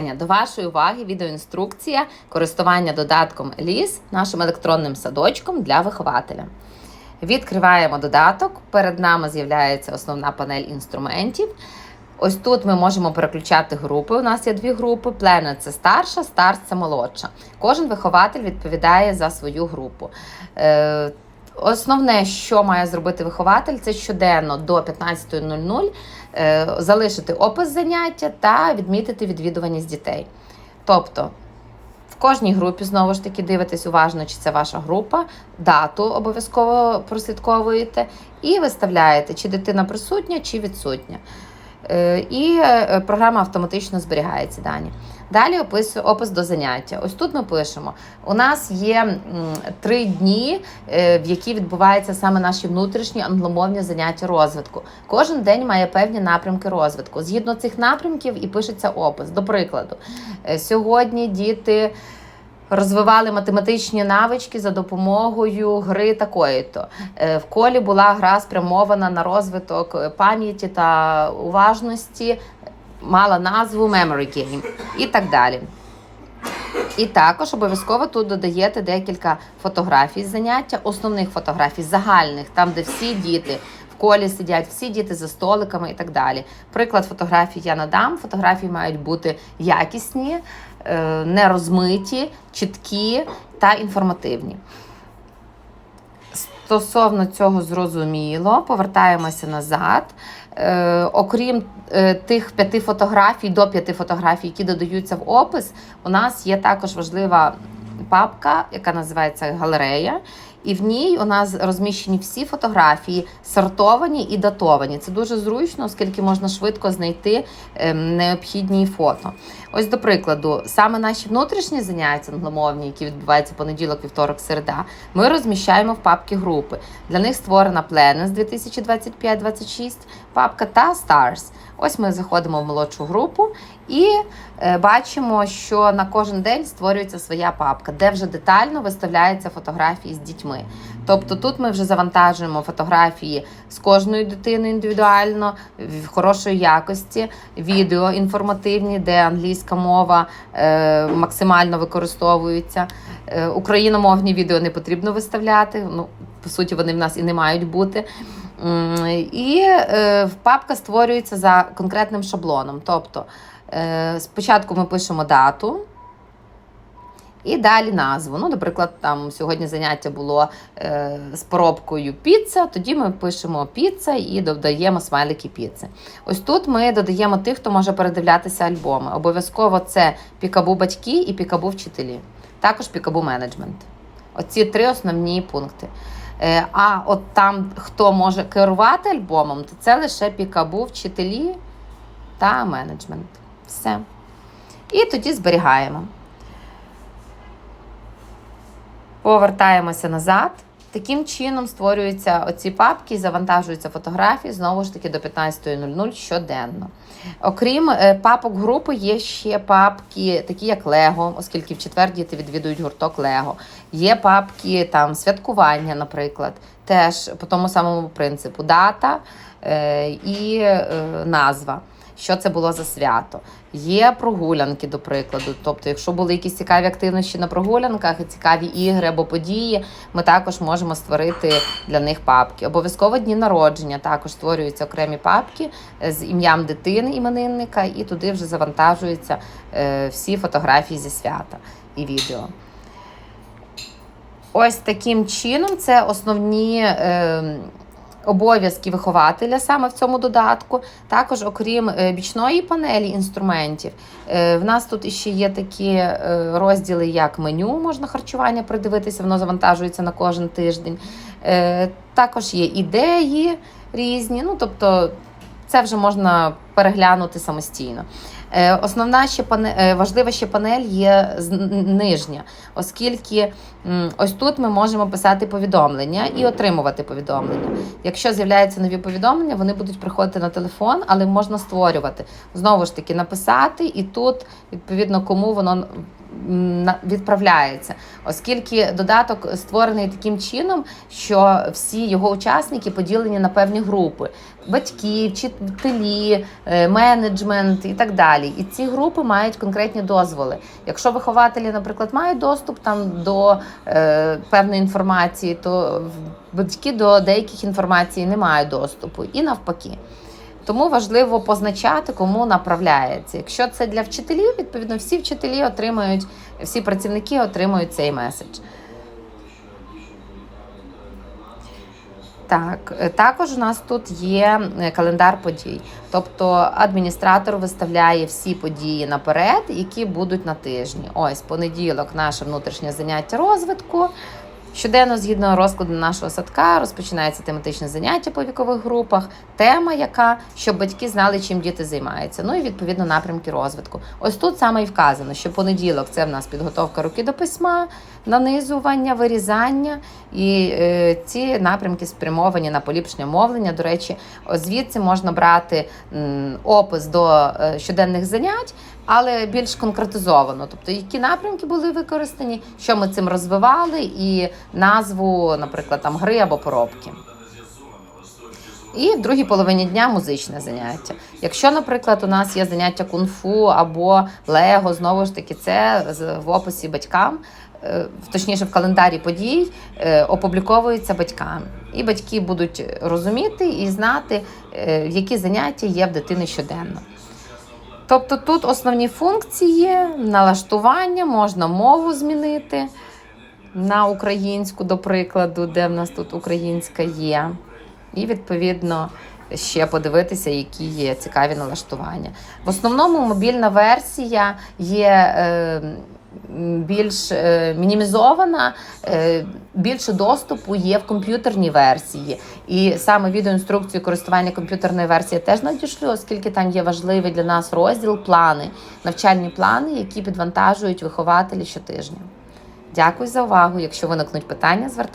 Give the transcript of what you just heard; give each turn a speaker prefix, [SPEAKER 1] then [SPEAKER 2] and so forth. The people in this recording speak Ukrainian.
[SPEAKER 1] До вашої уваги відеоінструкція користування додатком LIS нашим електронним садочком для вихователя. Відкриваємо додаток. Перед нами з'являється основна панель інструментів. Ось тут ми можемо переключати групи. У нас є дві групи: Planet – це старша, Stars – це молодша. Кожен вихователь відповідає за свою групу. Е, Основне, що має зробити вихователь, це щоденно до 15.00 е, залишити опис заняття та відмітити відвідуваність дітей. Тобто в кожній групі знову ж таки дивитесь уважно, чи це ваша група, дату обов'язково прослідковуєте і виставляєте, чи дитина присутня, чи відсутня. Е, І е, програма автоматично зберігає ці дані. Далі опис, опис до заняття. Ось тут ми пишемо: у нас є три дні, е, в які відбуваються саме наші внутрішні англомовні заняття розвитку. Кожен день має певні напрямки розвитку. Згідно цих напрямків і пишеться опис. До прикладу, сьогодні діти. Розвивали математичні навички за допомогою гри такої-то. Е, В колі була гра спрямована на розвиток е, пам'яті та уважності, мала назву Memory Game і так далі. І також обов'язково тут додаєте декілька фотографій заняття, основних фотографій, загальних, там, де всі діти колі сидять, всі діти за столиками і так далі. Приклад фотографій я надам. Фотографії мають бути якісні, е, не розмиті, чіткі та інформативні. Стосовно цього зрозуміло, повертаємося назад. Е, окрім е, тих п'яти фотографій, до п'яти фотографій, які додаються в опис, у нас є також важлива папка, яка називається галерея. І в ній у нас розміщені всі фотографії, сортовані і датовані. Це дуже зручно, оскільки можна швидко знайти ем, необхідні фото. Ось, до прикладу, саме наші внутрішні заняття англомовні, які відбуваються понеділок, вівторок, середа, ми розміщаємо в папки групи. Для них створена Planets 2025-26 папка та Stars. Ось ми заходимо в молодшу групу і е, бачимо, що на кожен день створюється своя папка, де вже детально виставляються фотографії з дітьми. Тобто тут ми вже завантажуємо фотографії з кожною дитиною індивідуально, в хорошої якості, відео інформативні, де англійська мова е, максимально використовується. Е, україномовні відео не потрібно виставляти. Ну, по суті, вони в нас і не мають бути. І е, папка створюється за конкретним шаблоном. Тобто е, спочатку ми пишемо дату. І далі назву. Ну, наприклад, там сьогодні заняття було е, з поробкою піца, тоді ми пишемо піца і додаємо смайлики піци. Ось тут ми додаємо тих, хто може передивлятися альбоми. Обов'язково це пікабу батьки і пікабу вчителі, також пікабу менеджмент. Оці три основні пункти. Е, а от там, хто може керувати альбомом, то це лише пікабу вчителі та менеджмент. Все. І тоді зберігаємо. Повертаємося назад. Таким чином створюються оці папки, завантажуються фотографії знову ж таки до 15.00 щоденно. Окрім е, папок групи, є ще папки, такі як Лего, оскільки в четвер діти відвідують гурток Лего. Є папки там святкування, наприклад, теж по тому самому принципу: дата е, і е, назва що це було за свято. Є прогулянки, до прикладу. Тобто, якщо були якісь цікаві активності на прогулянках, цікаві ігри або події, ми також можемо створити для них папки. Обов'язково дні народження також створюються окремі папки з ім'ям дитини іменинника, і туди вже завантажуються е, всі фотографії зі свята і відео. Ось таким чином це основні. Обов'язки вихователя саме в цьому додатку. Також, окрім е, бічної панелі інструментів, е, в нас тут ще є такі е, розділи, як меню, можна харчування придивитися, воно завантажується на кожен тиждень. Також є ідеї різні. ну тобто це вже можна переглянути самостійно. Е, основна ще панель, е, важлива ще панель є нижня, оскільки ось тут ми можемо писати повідомлення і отримувати повідомлення. Якщо з'являються нові повідомлення, вони будуть приходити на телефон, але можна створювати. Знову ж таки, написати, і тут, відповідно, кому воно відправляється, оскільки додаток створений таким чином, що всі його учасники поділені на певні групи: батьки, вчителі, менеджмент і так далі. І ці групи мають конкретні дозволи. Якщо вихователі, наприклад, мають доступ там до е, певної інформації, то батьки до деяких інформацій не мають доступу, і навпаки. Тому важливо позначати, кому направляється. Якщо це для вчителів, відповідно, всі вчителі отримають, всі працівники отримують цей меседж. Так, е, також у нас тут є е, календар подій. Тобто адміністратор виставляє всі події наперед, які будуть на тижні. Ось понеділок, наше внутрішнє заняття розвитку. Щоденно, згідно розкладу нашого садка, розпочинається тематичне заняття по вікових групах, тема, яка щоб батьки знали, чим діти займаються. Ну і відповідно напрямки розвитку. Ось тут саме і вказано, що понеділок це в нас підготовка руки до письма, нанизування, вирізання, і е, ці напрямки спрямовані на поліпшення мовлення. До речі, звідси можна брати м, опис до е, щоденних занять. Але більш конкретизовано, тобто які напрямки були використані, що ми цим розвивали, і назву, наприклад, там гри або поробки. І в другій половині дня музичне заняття. Якщо, наприклад, у нас є заняття кунг-фу або лего, знову ж таки, це в описі батькам, е, точніше в календарі подій, е, опубліковується батькам. І батьки будуть розуміти і знати, е, які заняття є в дитини щоденно. Тобто тут основні функції, налаштування, можна мову змінити на українську, до прикладу, де в нас тут українська є. І відповідно ще подивитися, які є цікаві налаштування. В основному мобільна версія є. Е, більш е, мінімізована, е, більше доступу є в комп'ютерній версії. І саме відеоінструкцію користування комп'ютерної версії теж надішлю, оскільки там є важливий для нас розділ плани, навчальні плани, які підвантажують вихователі щотижня. Дякую за увагу. Якщо виникнуть питання, звертайтеся.